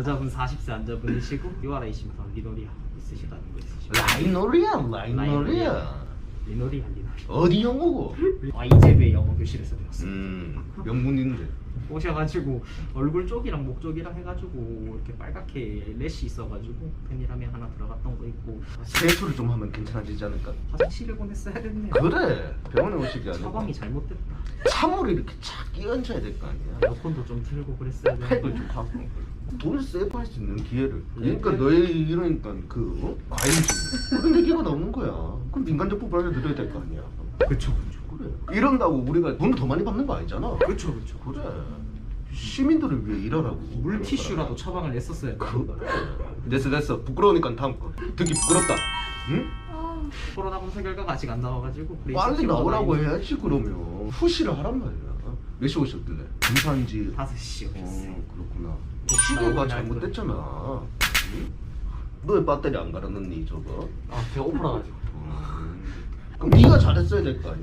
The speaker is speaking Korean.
여자분 40세 남자분이시고 URA시면서 리노리아 있으시다는 거 있으시고 라이노리야 라이노리야 리노리아 리노리아. 어디 영어고? YJB 영어 교실에서 배웠어요 음 명문인데. 오셔가지고 얼굴 쪽이랑 목 쪽이랑 해가지고 이렇게 빨갛게 래시 있어가지고 펜이라메 하나 들어갔던 거 있고. 세수를 좀 하면 괜찮아지지 않을까? 화장실을 보냈어야 됐네. 그래 병원에 오시기 아니고 처방이 잘못됐다. 찬물을 이렇게 착 끼얹어야 될 거 아니야? 에어컨도 좀 틀고 그랬어야 팩을 되는데. 좀 갖고. 돈을 세이브 할 수 있는 기회를. 그러니까 너희 이러니까 그 어? 과잉주의 그런 얘기가 나오는 거야. 그럼 민간적법 알려드려야 될 거 아니야. 그쵸 그쵸. 그래. 이런다고 우리가 돈을 더 많이 받는 거 아니잖아. 그쵸 그쵸. 그래. 시민들을 위해 일하라고. 물티슈라도 처방을 냈었어야 돼 그, 됐어 됐어. 부끄러우니까 다음 거. 듣기 부끄럽다. 응? 코로나 검사 결과가 아직 안 나와가지고 빨리 나오라고 해야지 그러면. 푸시를 하란 말이야 몇 시 오셨길래? 검사인지 5시 오셨어요. 어 그렇구나. 시계가 잘못됐잖아. 응? 너왜 배터리 안 갈아넣니 저거? 아 배고프라 가지고. 음. 그럼 네가 잘했어야 될 거 아니야